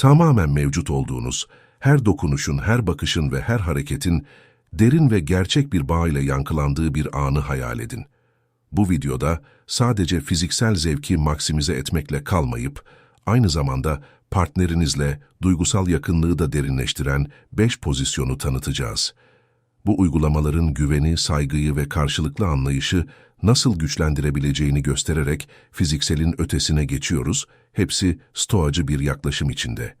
tamamen mevcut olduğunuz, her dokunuşun, her bakışın ve her hareketin derin ve gerçek bir bağ ile yankılandığı bir anı hayal edin. Bu videoda sadece fiziksel zevki maksimize etmekle kalmayıp, aynı zamanda partnerinizle duygusal yakınlığı da derinleştiren 5 pozisyonu tanıtacağız. Bu uygulamaların güveni, saygıyı ve karşılıklı anlayışı nasıl güçlendirebileceğini göstererek fizikselin ötesine geçiyoruz, hepsi stoacı bir yaklaşım içinde.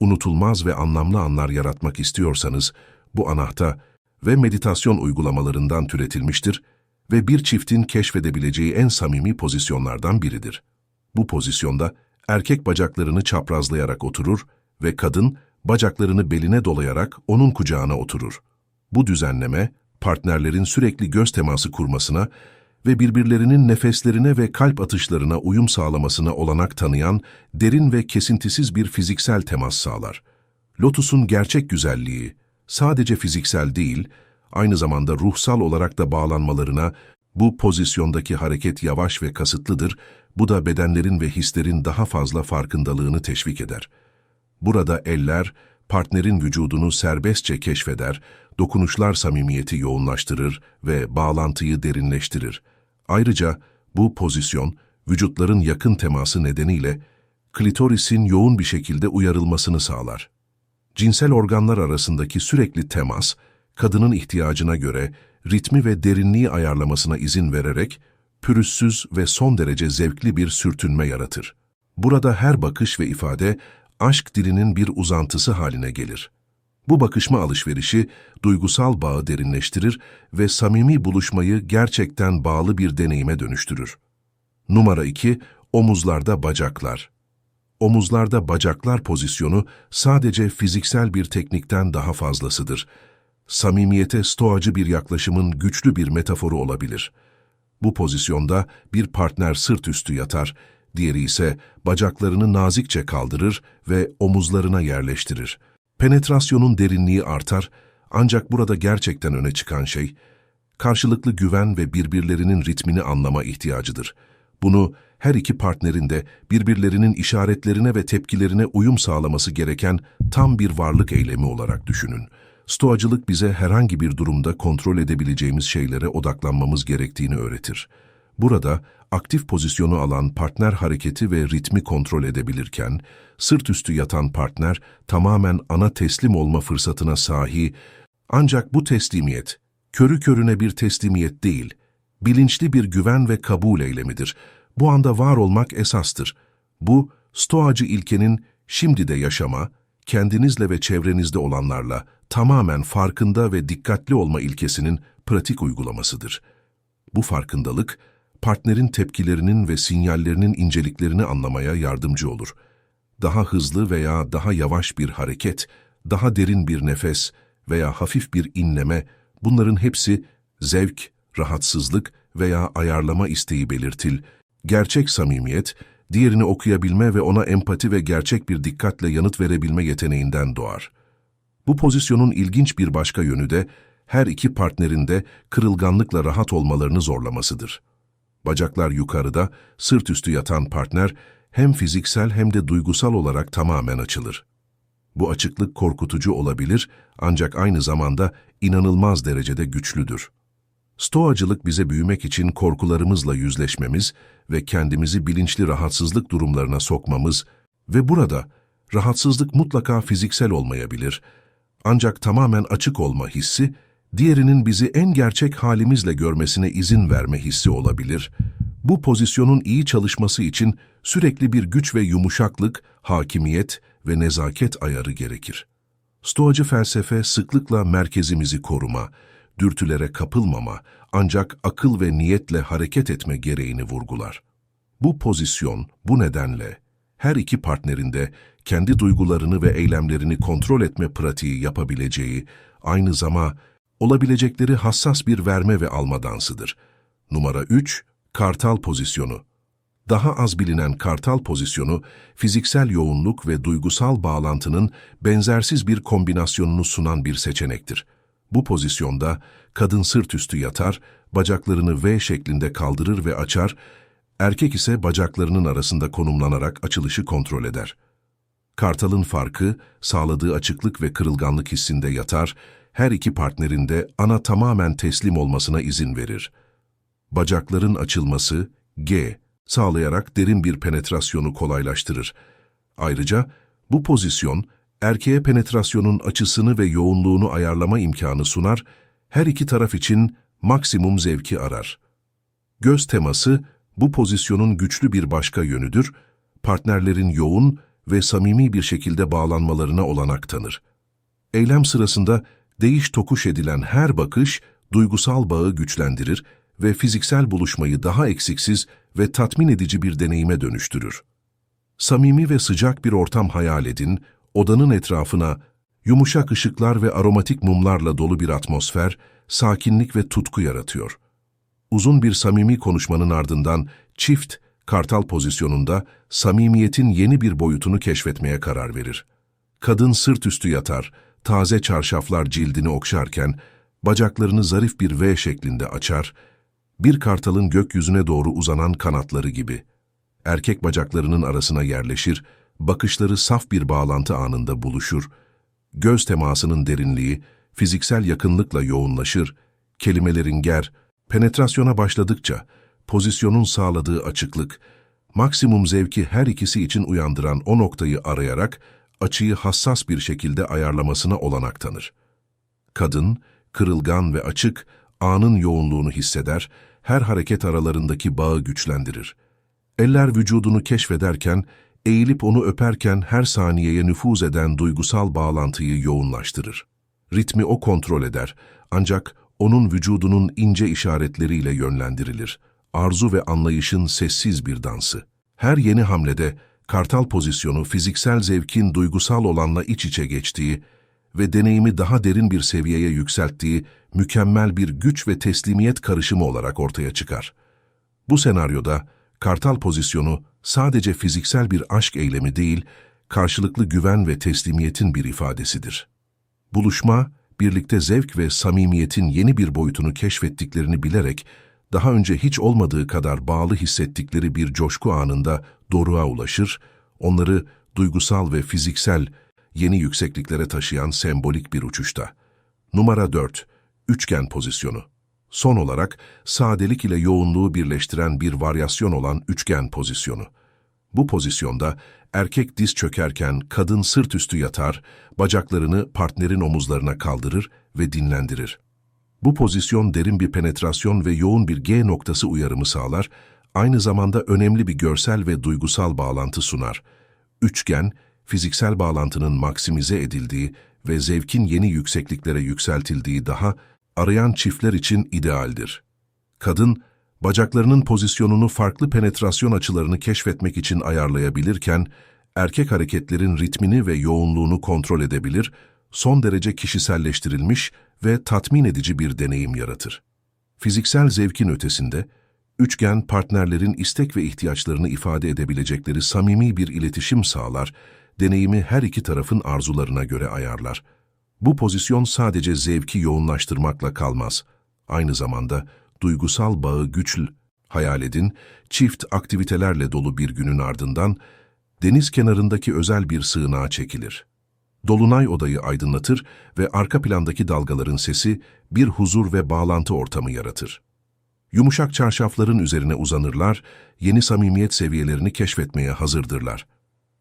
Unutulmaz ve anlamlı anlar yaratmak istiyorsanız, bu anahta ve meditasyon uygulamalarından türetilmiştir ve bir çiftin keşfedebileceği en samimi pozisyonlardan biridir. Bu pozisyonda erkek bacaklarını çaprazlayarak oturur ve kadın bacaklarını beline dolayarak onun kucağına oturur. Bu düzenleme, partnerlerin sürekli göz teması kurmasına ve birbirlerinin nefeslerine ve kalp atışlarına uyum sağlamasına olanak tanıyan derin ve kesintisiz bir fiziksel temas sağlar. Lotus'un gerçek güzelliği sadece fiziksel değil, aynı zamanda ruhsal olarak da bağlanmalarına, bu pozisyondaki hareket yavaş ve kasıtlıdır, bu da bedenlerin ve hislerin daha fazla farkındalığını teşvik eder. Burada eller, partnerin vücudunu serbestçe keşfeder, dokunuşlar samimiyeti yoğunlaştırır ve bağlantıyı derinleştirir. Ayrıca bu pozisyon, vücutların yakın teması nedeniyle klitorisin yoğun bir şekilde uyarılmasını sağlar. Cinsel organlar arasındaki sürekli temas, kadının ihtiyacına göre ritmi ve derinliği ayarlamasına izin vererek pürüzsüz ve son derece zevkli bir sürtünme yaratır. Burada her bakış ve ifade aşk dilinin bir uzantısı haline gelir. Bu bakışma alışverişi duygusal bağı derinleştirir ve samimi buluşmayı gerçekten bağlı bir deneyime dönüştürür. Numara 2. Omuzlarda bacaklar. Omuzlarda bacaklar pozisyonu sadece fiziksel bir teknikten daha fazlasıdır. Samimiyete stoacı bir yaklaşımın güçlü bir metaforu olabilir. Bu pozisyonda bir partner sırt üstü yatar, diğeri ise bacaklarını nazikçe kaldırır ve omuzlarına yerleştirir. Penetrasyonun derinliği artar ancak burada gerçekten öne çıkan şey, karşılıklı güven ve birbirlerinin ritmini anlama ihtiyacıdır. Bunu her iki partnerin de birbirlerinin işaretlerine ve tepkilerine uyum sağlaması gereken tam bir varlık eylemi olarak düşünün. Stoacılık bize herhangi bir durumda kontrol edebileceğimiz şeylere odaklanmamız gerektiğini öğretir. Burada aktif pozisyonu alan partner hareketi ve ritmi kontrol edebilirken, sırt üstü yatan partner tamamen ana teslim olma fırsatına sahi, ancak bu teslimiyet, körü körüne bir teslimiyet değil, bilinçli bir güven ve kabul eylemidir. Bu anda var olmak esastır. Bu, stoacı ilkenin şimdi de yaşama, kendinizle ve çevrenizde olanlarla tamamen farkında ve dikkatli olma ilkesinin pratik uygulamasıdır. Bu farkındalık, partnerin tepkilerinin ve sinyallerinin inceliklerini anlamaya yardımcı olur. Daha hızlı veya daha yavaş bir hareket, daha derin bir nefes veya hafif bir inleme, bunların hepsi zevk, rahatsızlık veya ayarlama isteği belirtil, gerçek samimiyet, diğerini okuyabilme ve ona empati ve gerçek bir dikkatle yanıt verebilme yeteneğinden doğar. Bu pozisyonun ilginç bir başka yönü de, her iki partnerin de kırılganlıkla rahat olmalarını zorlamasıdır. Bacaklar yukarıda, sırt üstü yatan partner hem fiziksel hem de duygusal olarak tamamen açılır. Bu açıklık korkutucu olabilir ancak aynı zamanda inanılmaz derecede güçlüdür. Stoacılık bize büyümek için korkularımızla yüzleşmemiz ve kendimizi bilinçli rahatsızlık durumlarına sokmamız ve burada rahatsızlık mutlaka fiziksel olmayabilir ancak tamamen açık olma hissi diğerinin bizi en gerçek halimizle görmesine izin verme hissi olabilir. Bu pozisyonun iyi çalışması için sürekli bir güç ve yumuşaklık, hakimiyet ve nezaket ayarı gerekir. Stoacı felsefe sıklıkla merkezimizi koruma, dürtülere kapılmama ancak akıl ve niyetle hareket etme gereğini vurgular. Bu pozisyon bu nedenle her iki partnerinde kendi duygularını ve eylemlerini kontrol etme pratiği yapabileceği, aynı zamanda olabilecekleri hassas bir verme ve alma dansıdır. Numara 3. Kartal pozisyonu. Daha az bilinen kartal pozisyonu, fiziksel yoğunluk ve duygusal bağlantının benzersiz bir kombinasyonunu sunan bir seçenektir. Bu pozisyonda kadın sırt üstü yatar, bacaklarını V şeklinde kaldırır ve açar, erkek ise bacaklarının arasında konumlanarak açılışı kontrol eder. Kartal'ın farkı, sağladığı açıklık ve kırılganlık hissinde yatar, her iki partnerin de ana tamamen teslim olmasına izin verir. Bacakların açılması, G, sağlayarak derin bir penetrasyonu kolaylaştırır. Ayrıca bu pozisyon, erkeğe penetrasyonun açısını ve yoğunluğunu ayarlama imkanı sunar, her iki taraf için maksimum zevki arar. Göz teması, bu pozisyonun güçlü bir başka yönüdür, partnerlerin yoğun ve samimi bir şekilde bağlanmalarına olanak tanır. Eylem sırasında değiş tokuş edilen her bakış, duygusal bağı güçlendirir ve fiziksel buluşmayı daha eksiksiz ve tatmin edici bir deneyime dönüştürür. Samimi ve sıcak bir ortam hayal edin, odanın etrafına yumuşak ışıklar ve aromatik mumlarla dolu bir atmosfer, sakinlik ve tutku yaratıyor. Uzun bir samimi konuşmanın ardından çift, kartal pozisyonunda samimiyetin yeni bir boyutunu keşfetmeye karar verir. Kadın sırt üstü yatar, taze çarşaflar cildini okşarken, bacaklarını zarif bir V şeklinde açar, bir kartalın gökyüzüne doğru uzanan kanatları gibi. Erkek bacaklarının arasına yerleşir, bakışları saf bir bağlantı anında buluşur, göz temasının derinliği, fiziksel yakınlıkla yoğunlaşır, kelimelerin ger, penetrasyona başladıkça, pozisyonun sağladığı açıklık, maksimum zevki her ikisi için uyandıran o noktayı arayarak, açıyı hassas bir şekilde ayarlamasına olanak tanır. Kadın, kırılgan ve açık, anın yoğunluğunu hisseder, her hareket aralarındaki bağı güçlendirir. Eller vücudunu keşfederken, eğilip onu öperken her saniyeye nüfuz eden duygusal bağlantıyı yoğunlaştırır. Ritmi o kontrol eder, ancak onun vücudunun ince işaretleriyle yönlendirilir. Arzu ve anlayışın sessiz bir dansı. Her yeni hamlede, kartal pozisyonu fiziksel zevkin duygusal olanla iç içe geçtiği ve deneyimi daha derin bir seviyeye yükselttiği mükemmel bir güç ve teslimiyet karışımı olarak ortaya çıkar. Bu senaryoda, kartal pozisyonu sadece fiziksel bir aşk eylemi değil, karşılıklı güven ve teslimiyetin bir ifadesidir. Buluşma, birlikte zevk ve samimiyetin yeni bir boyutunu keşfettiklerini bilerek, daha önce hiç olmadığı kadar bağlı hissettikleri bir coşku anında doruğa ulaşır, onları duygusal ve fiziksel yeni yüksekliklere taşıyan sembolik bir uçuşta. Numara 4. Üçgen pozisyonu. Son olarak sadelik ile yoğunluğu birleştiren bir varyasyon olan üçgen pozisyonu. Bu pozisyonda erkek diz çökerken kadın sırt üstü yatar, bacaklarını partnerin omuzlarına kaldırır ve dinlendirir. Bu pozisyon derin bir penetrasyon ve yoğun bir G noktası uyarımı sağlar, aynı zamanda önemli bir görsel ve duygusal bağlantı sunar. Üçgen, fiziksel bağlantının maksimize edildiği ve zevkin yeni yüksekliklere yükseltildiği daha arayan çiftler için idealdir. Kadın, bacaklarının pozisyonunu farklı penetrasyon açılarını keşfetmek için ayarlayabilirken, erkek hareketlerin ritmini ve yoğunluğunu kontrol edebilir, son derece kişiselleştirilmiş ve tatmin edici bir deneyim yaratır. Fiziksel zevkin ötesinde, üçgen partnerlerin istek ve ihtiyaçlarını ifade edebilecekleri samimi bir iletişim sağlar, deneyimi her iki tarafın arzularına göre ayarlar. Bu pozisyon sadece zevki yoğunlaştırmakla kalmaz. Aynı zamanda duygusal bağı güçlü. Hayal edin, çift aktivitelerle dolu bir günün ardından deniz kenarındaki özel bir sığınağa çekilir. Dolunay odayı aydınlatır ve arka plandaki dalgaların sesi bir huzur ve bağlantı ortamı yaratır. Yumuşak çarşafların üzerine uzanırlar, yeni samimiyet seviyelerini keşfetmeye hazırdırlar.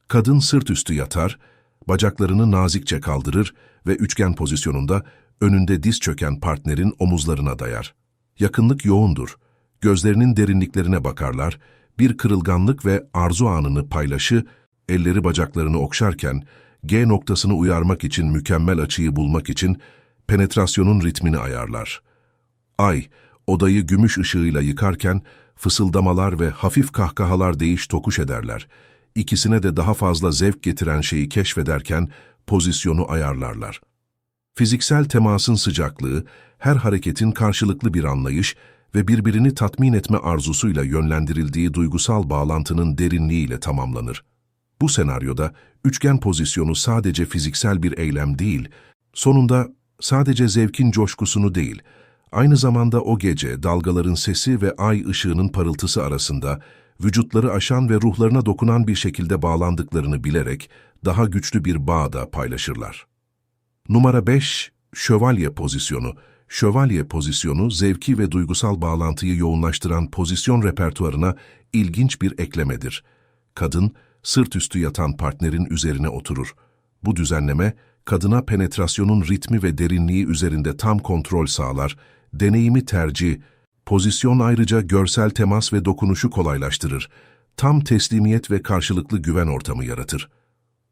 Kadın sırt üstü yatar, bacaklarını nazikçe kaldırır ve üçgen pozisyonunda önünde diz çöken partnerin omuzlarına dayar. Yakınlık yoğundur. Gözlerinin derinliklerine bakarlar, bir kırılganlık ve arzu anını paylaşı, elleri bacaklarını okşarken, G noktasını uyarmak için mükemmel açıyı bulmak için penetrasyonun ritmini ayarlar. Ay, odayı gümüş ışığıyla yıkarken fısıldamalar ve hafif kahkahalar değiş tokuş ederler. İkisine de daha fazla zevk getiren şeyi keşfederken pozisyonu ayarlarlar. Fiziksel temasın sıcaklığı, her hareketin karşılıklı bir anlayış ve birbirini tatmin etme arzusuyla yönlendirildiği duygusal bağlantının derinliğiyle tamamlanır. Bu senaryoda üçgen pozisyonu sadece fiziksel bir eylem değil, sonunda sadece zevkin coşkusunu değil, aynı zamanda o gece dalgaların sesi ve ay ışığının parıltısı arasında vücutları aşan ve ruhlarına dokunan bir şekilde bağlandıklarını bilerek daha güçlü bir bağda paylaşırlar. Numara 5. Şövalye pozisyonu. Şövalye pozisyonu, zevki ve duygusal bağlantıyı yoğunlaştıran pozisyon repertuarına ilginç bir eklemedir. Kadın, sırt üstü yatan partnerin üzerine oturur. Bu düzenleme, kadına penetrasyonun ritmi ve derinliği üzerinde tam kontrol sağlar, deneyimi tercih, pozisyon ayrıca görsel temas ve dokunuşu kolaylaştırır, tam teslimiyet ve karşılıklı güven ortamı yaratır.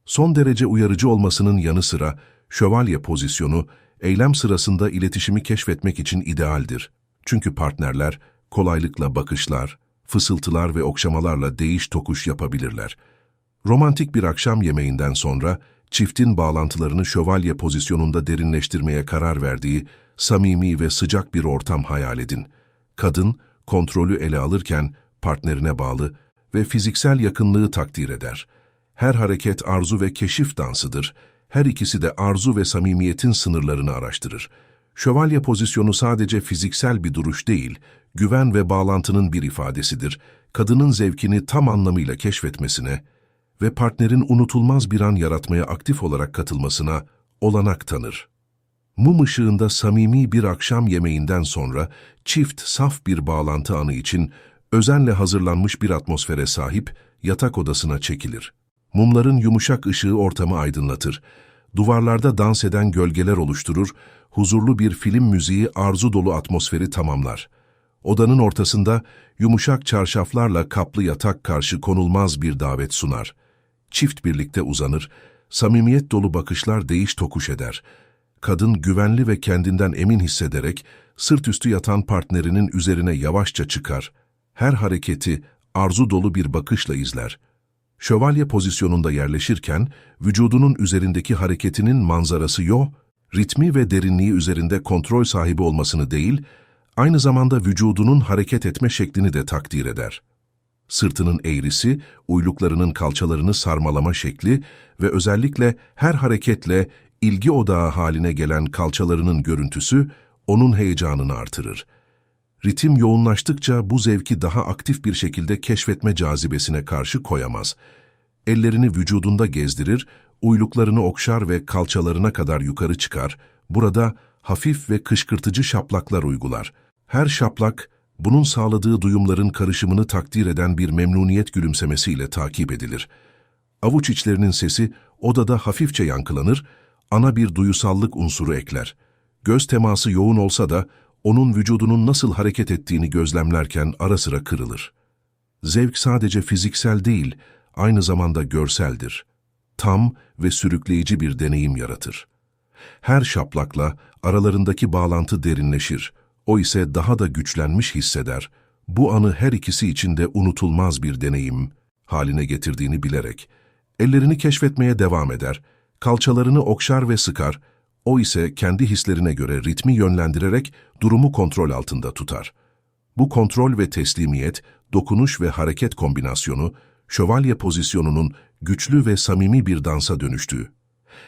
Son derece uyarıcı olmasının yanı sıra, şövalye pozisyonu, eylem sırasında iletişimi keşfetmek için idealdir. Çünkü partnerler, kolaylıkla bakışlar, fısıltılar ve okşamalarla değiş tokuş yapabilirler. Romantik bir akşam yemeğinden sonra, çiftin bağlantılarını şövalye pozisyonunda derinleştirmeye karar verdiği, samimi ve sıcak bir ortam hayal edin. Kadın, kontrolü ele alırken partnerine bağlı ve fiziksel yakınlığı takdir eder. Her hareket arzu ve keşif dansıdır. Her ikisi de arzu ve samimiyetin sınırlarını araştırır. Şövalye pozisyonu sadece fiziksel bir duruş değil, güven ve bağlantının bir ifadesidir. Kadının zevkini tam anlamıyla keşfetmesine ve partnerin unutulmaz bir an yaratmaya aktif olarak katılmasına olanak tanır. Mum ışığında samimi bir akşam yemeğinden sonra çift saf bir bağlantı anı için özenle hazırlanmış bir atmosfere sahip yatak odasına çekilir. Mumların yumuşak ışığı ortamı aydınlatır. Duvarlarda dans eden gölgeler oluşturur, huzurlu bir film müziği arzu dolu atmosferi tamamlar. Odanın ortasında yumuşak çarşaflarla kaplı yatak karşı konulmaz bir davet sunar. Çift birlikte uzanır, samimiyet dolu bakışlar değiş tokuş eder. Kadın güvenli ve kendinden emin hissederek sırt üstü yatan partnerinin üzerine yavaşça çıkar. Her hareketi arzu dolu bir bakışla izler. Şövalye pozisyonunda yerleşirken vücudunun üzerindeki hareketinin manzarası yo, ritmi ve derinliği üzerinde kontrol sahibi olmasını değil, aynı zamanda vücudunun hareket etme şeklini de takdir eder. Sırtının eğrisi, uyluklarının kalçalarını sarmalama şekli ve özellikle her hareketle ilgi odağı haline gelen kalçalarının görüntüsü onun heyecanını artırır. Ritim yoğunlaştıkça bu zevki daha aktif bir şekilde keşfetme cazibesine karşı koyamaz. Ellerini vücudunda gezdirir, uyluklarını okşar ve kalçalarına kadar yukarı çıkar. Burada hafif ve kışkırtıcı şaplaklar uygular. Her şaplak, bunun sağladığı duyumların karışımını takdir eden bir memnuniyet gülümsemesiyle takip edilir. Avuç içlerinin sesi odada hafifçe yankılanır, ana bir duyusallık unsuru ekler. Göz teması yoğun olsa da onun vücudunun nasıl hareket ettiğini gözlemlerken ara sıra kırılır. Zevk sadece fiziksel değil, aynı zamanda görseldir. Tam ve sürükleyici bir deneyim yaratır. Her şaplakla aralarındaki bağlantı derinleşir, o ise daha da güçlenmiş hisseder. Bu anı her ikisi için de unutulmaz bir deneyim haline getirdiğini bilerek, ellerini keşfetmeye devam eder, kalçalarını okşar ve sıkar, o ise kendi hislerine göre ritmi yönlendirerek durumu kontrol altında tutar. Bu kontrol ve teslimiyet, dokunuş ve hareket kombinasyonu, şövalye pozisyonunun güçlü ve samimi bir dansa dönüştüğü,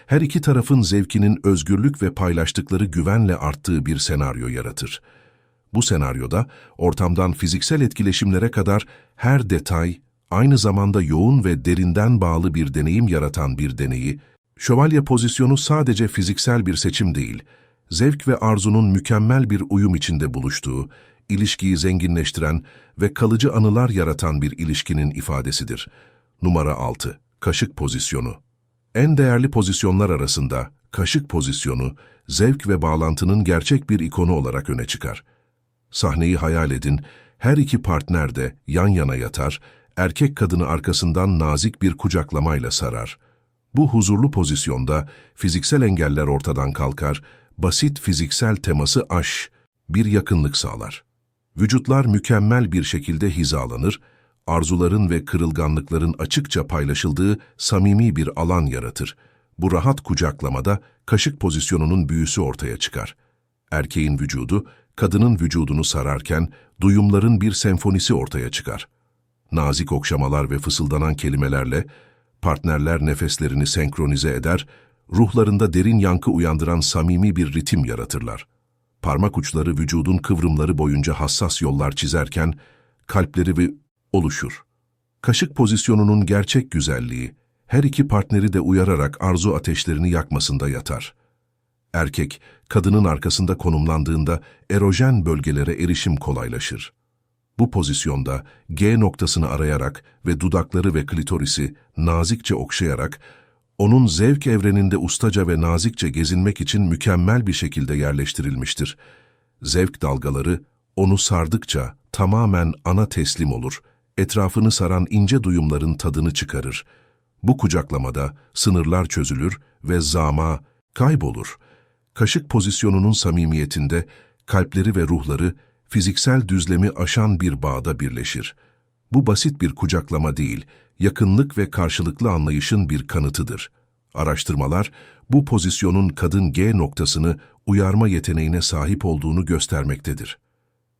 her iki tarafın zevkinin özgürlük ve paylaştıkları güvenle arttığı bir senaryo yaratır. Bu senaryoda ortamdan fiziksel etkileşimlere kadar her detay, aynı zamanda yoğun ve derinden bağlı bir deneyim yaratan bir deneyi, şövalye pozisyonu sadece fiziksel bir seçim değil, zevk ve arzunun mükemmel bir uyum içinde buluştuğu, ilişkiyi zenginleştiren ve kalıcı anılar yaratan bir ilişkinin ifadesidir. Numara 6. Kaşık pozisyonu. En değerli pozisyonlar arasında kaşık pozisyonu, zevk ve bağlantının gerçek bir ikonu olarak öne çıkar. Sahneyi hayal edin, her iki partner de yan yana yatar, erkek kadını arkasından nazik bir kucaklamayla sarar. Bu huzurlu pozisyonda fiziksel engeller ortadan kalkar, basit fiziksel teması aş, bir yakınlık sağlar. Vücutlar mükemmel bir şekilde hizalanır, arzuların ve kırılganlıkların açıkça paylaşıldığı samimi bir alan yaratır. Bu rahat kucaklamada kaşık pozisyonunun büyüsü ortaya çıkar. Erkeğin vücudu, kadının vücudunu sararken duyumların bir senfonisi ortaya çıkar. Nazik okşamalar ve fısıldanan kelimelerle partnerler nefeslerini senkronize eder, ruhlarında derin yankı uyandıran samimi bir ritim yaratırlar. Parmak uçları vücudun kıvrımları boyunca hassas yollar çizerken kalpleri ve oluşur. Kaşık pozisyonunun gerçek güzelliği, her iki partneri de uyararak arzu ateşlerini yakmasında yatar. Erkek, kadının arkasında konumlandığında erojen bölgelere erişim kolaylaşır. Bu pozisyonda G noktasını arayarak ve dudakları ve klitorisi nazikçe okşayarak, onun zevk evreninde ustaca ve nazikçe gezinmek için mükemmel bir şekilde yerleştirilmiştir. Zevk dalgaları onu sardıkça tamamen ana teslim olur, etrafını saran ince duyumların tadını çıkarır. Bu kucaklamada sınırlar çözülür ve zama kaybolur. Kaşık pozisyonunun samimiyetinde kalpleri ve ruhları fiziksel düzlemi aşan bir bağda birleşir. Bu basit bir kucaklama değil, yakınlık ve karşılıklı anlayışın bir kanıtıdır. Araştırmalar, bu pozisyonun kadın G noktasını uyarma yeteneğine sahip olduğunu göstermektedir.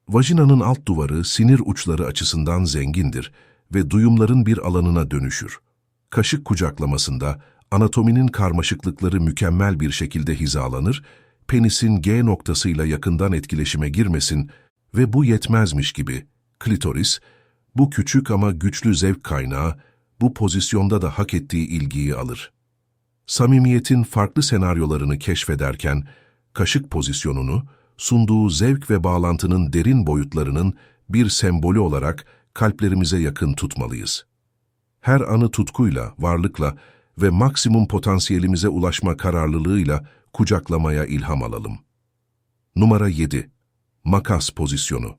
Vajinanın alt duvarı sinir uçları açısından zengindir ve duyumların bir alanına dönüşür. Kaşık kucaklamasında anatominin karmaşıklıkları mükemmel bir şekilde hizalanır, penisin G noktasıyla yakından etkileşime girmesin ve bu yetmezmiş gibi klitoris, bu küçük ama güçlü zevk kaynağı, bu pozisyonda da hak ettiği ilgiyi alır. Samimiyetin farklı senaryolarını keşfederken, kaşık pozisyonunu, sunduğu zevk ve bağlantının derin boyutlarının bir sembolü olarak kalplerimize yakın tutmalıyız. Her anı tutkuyla, varlıkla ve maksimum potansiyelimize ulaşma kararlılığıyla kucaklamaya ilham alalım. Numara 7. Makas pozisyonu.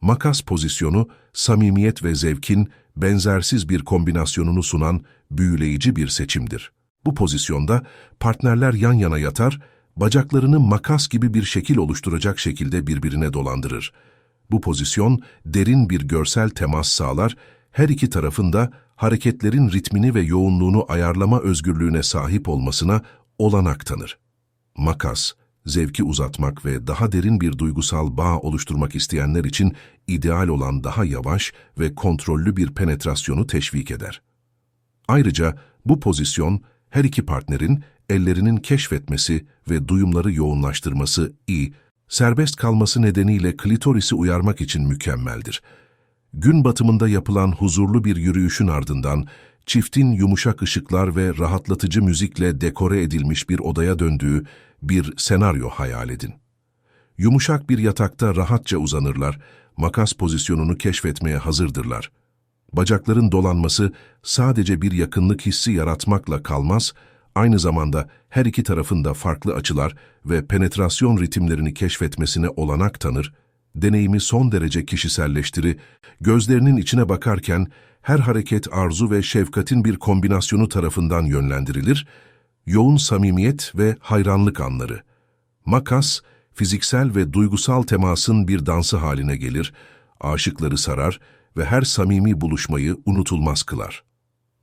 Makas pozisyonu, samimiyet ve zevkin benzersiz bir kombinasyonunu sunan büyüleyici bir seçimdir. Bu pozisyonda partnerler yan yana yatar, bacaklarını makas gibi bir şekil oluşturacak şekilde birbirine dolandırır. Bu pozisyon derin bir görsel temas sağlar, her iki tarafın da hareketlerin ritmini ve yoğunluğunu ayarlama özgürlüğüne sahip olmasına olanak tanır. Makas, zevki uzatmak ve daha derin bir duygusal bağ oluşturmak isteyenler için ideal olan daha yavaş ve kontrollü bir penetrasyonu teşvik eder. Ayrıca bu pozisyon her iki partnerin ellerinin keşfetmesi ve duyumları yoğunlaştırması iyi, serbest kalması nedeniyle klitorisi uyarmak için mükemmeldir. Gün batımında yapılan huzurlu bir yürüyüşün ardından çiftin yumuşak ışıklar ve rahatlatıcı müzikle dekore edilmiş bir odaya döndüğü bir senaryo hayal edin. Yumuşak bir yatakta rahatça uzanırlar, makas pozisyonunu keşfetmeye hazırdırlar. Bacakların dolanması sadece bir yakınlık hissi yaratmakla kalmaz, aynı zamanda her iki tarafın da farklı açılar ve penetrasyon ritimlerini keşfetmesine olanak tanır, deneyimi son derece kişiselleştiri, gözlerinin içine bakarken her hareket arzu ve şefkatin bir kombinasyonu tarafından yönlendirilir, yoğun samimiyet ve hayranlık anları. Makas, fiziksel ve duygusal temasın bir dansı haline gelir, aşıkları sarar ve her samimi buluşmayı unutulmaz kılar.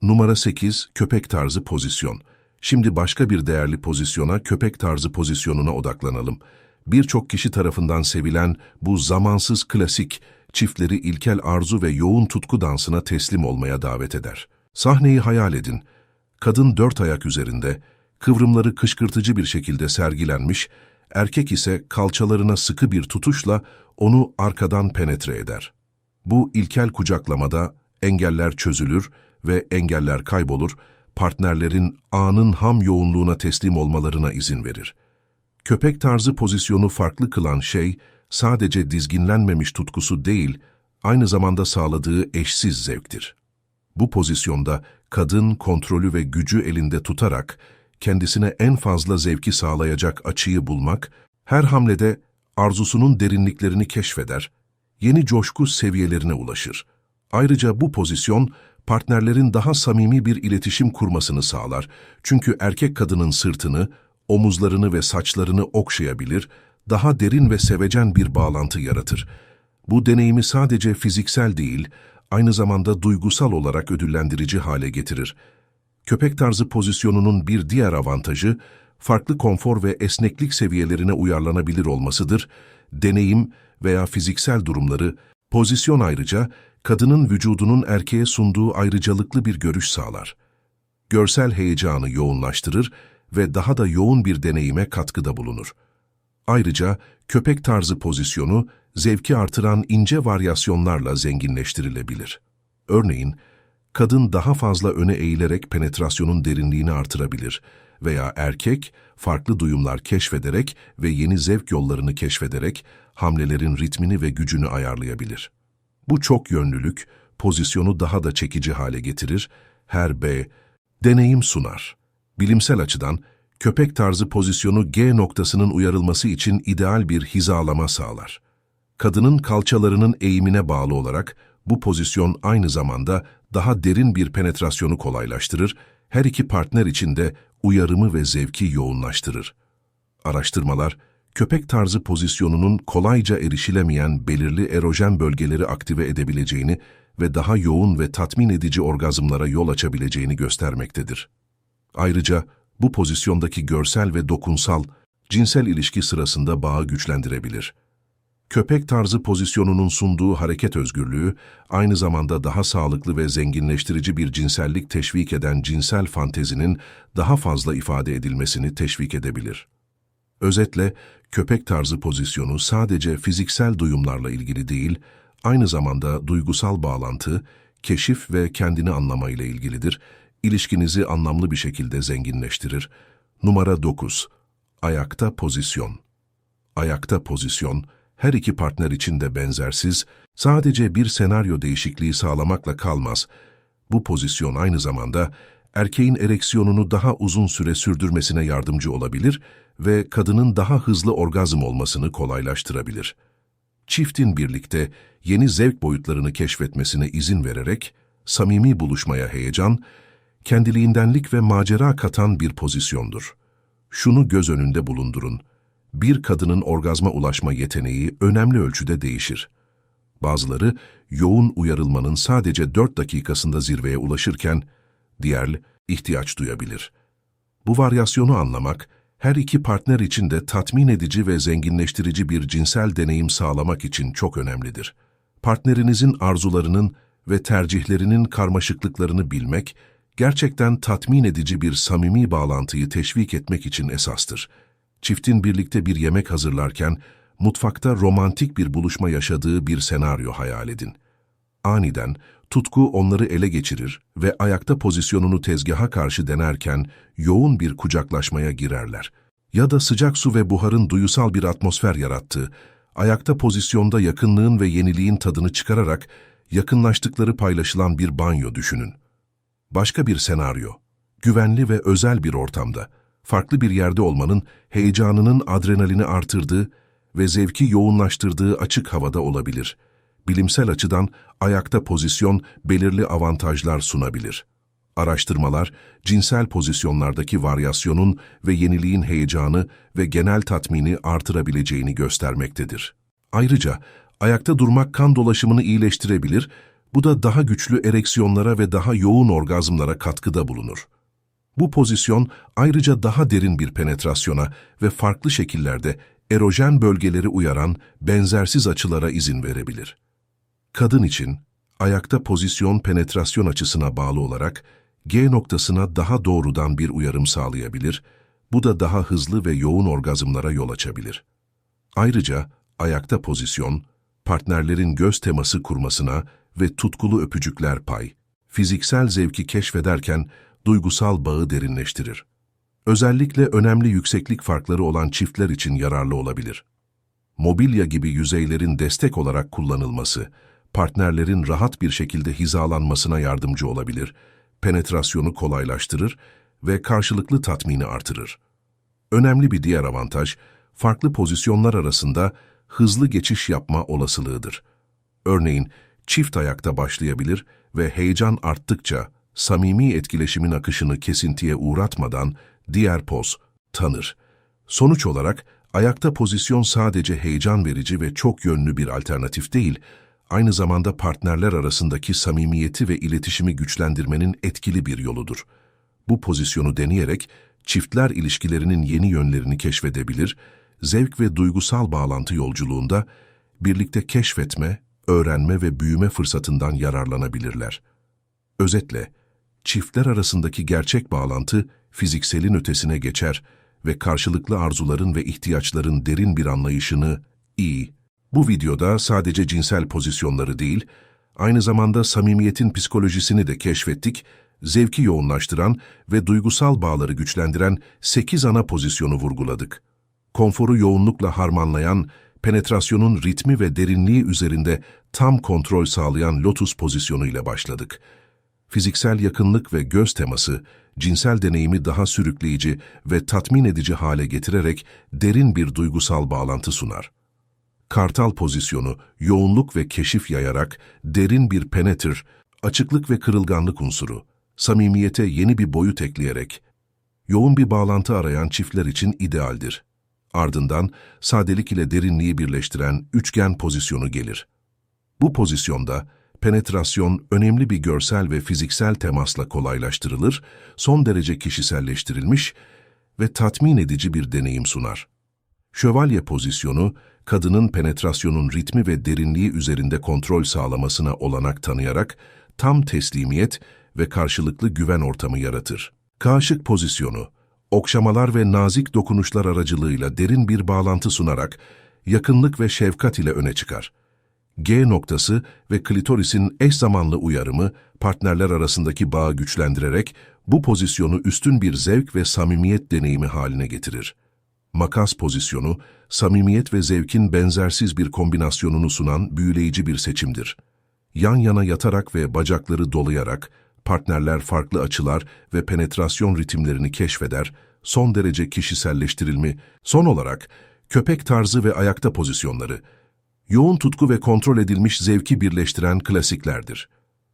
Numara 8. Köpek tarzı pozisyon. Şimdi başka bir değerli pozisyona, köpek tarzı pozisyonuna odaklanalım. Birçok kişi tarafından sevilen bu zamansız klasik, çiftleri ilkel arzu ve yoğun tutku dansına teslim olmaya davet eder. Sahneyi hayal edin. Kadın dört ayak üzerinde, kıvrımları kışkırtıcı bir şekilde sergilenmiş, erkek ise kalçalarına sıkı bir tutuşla onu arkadan penetre eder. Bu ilkel kucaklamada engeller çözülür ve engeller kaybolur, partnerlerin anın ham yoğunluğuna teslim olmalarına izin verir. Köpek tarzı pozisyonu farklı kılan şey, sadece dizginlenmemiş tutkusu değil, aynı zamanda sağladığı eşsiz zevktir. Bu pozisyonda kadın kontrolü ve gücü elinde tutarak, kendisine en fazla zevki sağlayacak açıyı bulmak, her hamlede arzusunun derinliklerini keşfeder, yeni coşku seviyelerine ulaşır. Ayrıca bu pozisyon, partnerlerin daha samimi bir iletişim kurmasını sağlar. Çünkü erkek kadının sırtını, omuzlarını ve saçlarını okşayabilir, daha derin ve sevecen bir bağlantı yaratır. Bu deneyimi sadece fiziksel değil, aynı zamanda duygusal olarak ödüllendirici hale getirir. Köpek tarzı pozisyonunun bir diğer avantajı, farklı konfor ve esneklik seviyelerine uyarlanabilir olmasıdır. Deneyim veya fiziksel durumları, pozisyon ayrıca kadının vücudunun erkeğe sunduğu ayrıcalıklı bir görüş sağlar. Görsel heyecanı yoğunlaştırır ve daha da yoğun bir deneyime katkıda bulunur. Ayrıca köpek tarzı pozisyonu zevki artıran ince varyasyonlarla zenginleştirilebilir. Örneğin, kadın daha fazla öne eğilerek penetrasyonun derinliğini artırabilir veya erkek farklı duyumlar keşfederek ve yeni zevk yollarını keşfederek hamlelerin ritmini ve gücünü ayarlayabilir. Bu çok yönlülük pozisyonu daha da çekici hale getirir, her B deneyim sunar. Bilimsel açıdan köpek tarzı pozisyonu G noktasının uyarılması için ideal bir hizalama sağlar. Kadının kalçalarının eğimine bağlı olarak bu pozisyon aynı zamanda daha derin bir penetrasyonu kolaylaştırır, her iki partner için de uyarımı ve zevki yoğunlaştırır. Araştırmalar, köpek tarzı pozisyonunun kolayca erişilemeyen belirli erojen bölgeleri aktive edebileceğini ve daha yoğun ve tatmin edici orgazmlara yol açabileceğini göstermektedir. Ayrıca bu pozisyondaki görsel ve dokunsal, cinsel ilişki sırasında bağı güçlendirebilir. Köpek tarzı pozisyonunun sunduğu hareket özgürlüğü, aynı zamanda daha sağlıklı ve zenginleştirici bir cinsellik teşvik eden cinsel fantezinin daha fazla ifade edilmesini teşvik edebilir. Özetle, köpek tarzı pozisyonu sadece fiziksel duyumlarla ilgili değil, aynı zamanda duygusal bağlantı, keşif ve kendini anlama ile ilgilidir. İlişkinizi anlamlı bir şekilde zenginleştirir. Numara 9. Ayakta pozisyon. Ayakta pozisyon, her iki partner için de benzersiz, sadece bir senaryo değişikliği sağlamakla kalmaz. Bu pozisyon aynı zamanda erkeğin ereksiyonunu daha uzun süre sürdürmesine yardımcı olabilir ve kadının daha hızlı orgazm olmasını kolaylaştırabilir. Çiftin birlikte yeni zevk boyutlarını keşfetmesine izin vererek, samimi buluşmaya heyecan, kendiliğindenlik ve macera katan bir pozisyondur. Şunu göz önünde bulundurun. Bir kadının orgazma ulaşma yeteneği önemli ölçüde değişir. Bazıları yoğun uyarılmanın sadece 4 dakikasında zirveye ulaşırken, diğer ihtiyaç duyabilir. Bu varyasyonu anlamak, her iki partner için de tatmin edici ve zenginleştirici bir cinsel deneyim sağlamak için çok önemlidir. Partnerinizin arzularının ve tercihlerinin karmaşıklıklarını bilmek, gerçekten tatmin edici bir samimi bağlantıyı teşvik etmek için esastır. Çiftin birlikte bir yemek hazırlarken, mutfakta romantik bir buluşma yaşadığı bir senaryo hayal edin. Aniden, tutku onları ele geçirir ve ayakta pozisyonunu tezgaha karşı denerken yoğun bir kucaklaşmaya girerler. Ya da sıcak su ve buharın duyusal bir atmosfer yarattığı, ayakta pozisyonda yakınlığın ve yeniliğin tadını çıkararak yakınlaştıkları paylaşılan bir banyo düşünün. Başka bir senaryo, güvenli ve özel bir ortamda, farklı bir yerde olmanın heyecanının adrenalini artırdığı ve zevki yoğunlaştırdığı açık havada olabilir. Bilimsel açıdan ayakta pozisyon belirli avantajlar sunabilir. Araştırmalar, cinsel pozisyonlardaki varyasyonun ve yeniliğin heyecanı ve genel tatmini artırabileceğini göstermektedir. Ayrıca ayakta durmak kan dolaşımını iyileştirebilir, bu da daha güçlü ereksiyonlara ve daha yoğun orgazmlara katkıda bulunur. Bu pozisyon ayrıca daha derin bir penetrasyona ve farklı şekillerde erojen bölgeleri uyaran benzersiz açılara izin verebilir. Kadın için ayakta pozisyon penetrasyon açısına bağlı olarak G noktasına daha doğrudan bir uyarım sağlayabilir, bu da daha hızlı ve yoğun orgazmlara yol açabilir. Ayrıca ayakta pozisyon, partnerlerin göz teması kurmasına ve tutkulu öpücükler pay, fiziksel zevki keşfederken duygusal bağı derinleştirir. Özellikle önemli yükseklik farkları olan çiftler için yararlı olabilir. Mobilya gibi yüzeylerin destek olarak kullanılması, partnerlerin rahat bir şekilde hizalanmasına yardımcı olabilir, penetrasyonu kolaylaştırır ve karşılıklı tatmini artırır. Önemli bir diğer avantaj, farklı pozisyonlar arasında hızlı geçiş yapma olasılığıdır. Örneğin, çift ayakta başlayabilir ve heyecan arttıkça samimi etkileşimin akışını kesintiye uğratmadan diğer poz tanır. Sonuç olarak ayakta pozisyon sadece heyecan verici ve çok yönlü bir alternatif değil, aynı zamanda partnerler arasındaki samimiyeti ve iletişimi güçlendirmenin etkili bir yoludur. Bu pozisyonu deneyerek çiftler ilişkilerinin yeni yönlerini keşfedebilir, zevk ve duygusal bağlantı yolculuğunda birlikte keşfetme, öğrenme ve büyüme fırsatından yararlanabilirler. Özetle, çiftler arasındaki gerçek bağlantı fizikselin ötesine geçer ve karşılıklı arzuların ve ihtiyaçların derin bir anlayışını iyi. Bu videoda sadece cinsel pozisyonları değil, aynı zamanda samimiyetin psikolojisini de keşfettik, zevki yoğunlaştıran ve duygusal bağları güçlendiren 8 ana pozisyonu vurguladık. Konforu yoğunlukla harmanlayan, penetrasyonun ritmi ve derinliği üzerinde tam kontrol sağlayan lotus pozisyonu ile başladık. Fiziksel yakınlık ve göz teması, cinsel deneyimi daha sürükleyici ve tatmin edici hale getirerek derin bir duygusal bağlantı sunar. Kartal pozisyonu, yoğunluk ve keşif yayarak derin bir penetr, açıklık ve kırılganlık unsuru, samimiyete yeni bir boyut ekleyerek, yoğun bir bağlantı arayan çiftler için idealdir. Ardından sadelik ile derinliği birleştiren üçgen pozisyonu gelir. Bu pozisyonda penetrasyon önemli bir görsel ve fiziksel temasla kolaylaştırılır, son derece kişiselleştirilmiş ve tatmin edici bir deneyim sunar. Şövalye pozisyonu, kadının penetrasyonun ritmi ve derinliği üzerinde kontrol sağlamasına olanak tanıyarak tam teslimiyet ve karşılıklı güven ortamı yaratır. Kaşık pozisyonu, okşamalar ve nazik dokunuşlar aracılığıyla derin bir bağlantı sunarak yakınlık ve şefkat ile öne çıkar. G noktası ve klitorisin eş zamanlı uyarımı partnerler arasındaki bağı güçlendirerek bu pozisyonu üstün bir zevk ve samimiyet deneyimi haline getirir. Makas pozisyonu, samimiyet ve zevkin benzersiz bir kombinasyonunu sunan büyüleyici bir seçimdir. Yan yana yatarak ve bacakları dolayarak, partnerler farklı açılar ve penetrasyon ritimlerini keşfeder, son derece kişiselleştirilmi, son olarak köpek tarzı ve ayakta pozisyonları, yoğun tutku ve kontrol edilmiş zevki birleştiren klasiklerdir.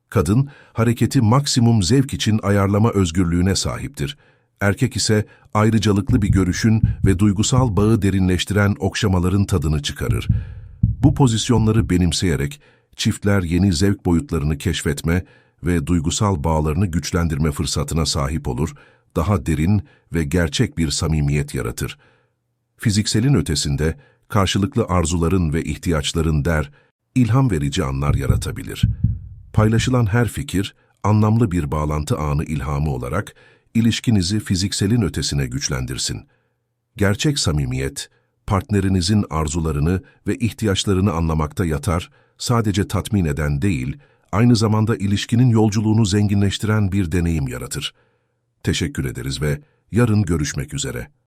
Kadın, hareketi maksimum zevk için ayarlama özgürlüğüne sahiptir. Erkek ise ayrıcalıklı bir görüşün ve duygusal bağı derinleştiren okşamaların tadını çıkarır. Bu pozisyonları benimseyerek çiftler yeni zevk boyutlarını keşfetme ve duygusal bağlarını güçlendirme fırsatına sahip olur, daha derin ve gerçek bir samimiyet yaratır. Fizikselin ötesinde karşılıklı arzuların ve ihtiyaçların der, ilham verici anlar yaratabilir. Paylaşılan her fikir, anlamlı bir bağlantı anı ilhamı olarak ilişkinizi fizikselin ötesine güçlendirsin. Gerçek samimiyet, partnerinizin arzularını ve ihtiyaçlarını anlamakta yatar, sadece tatmin eden değil, aynı zamanda ilişkinin yolculuğunu zenginleştiren bir deneyim yaratır. Teşekkür ederiz ve yarın görüşmek üzere.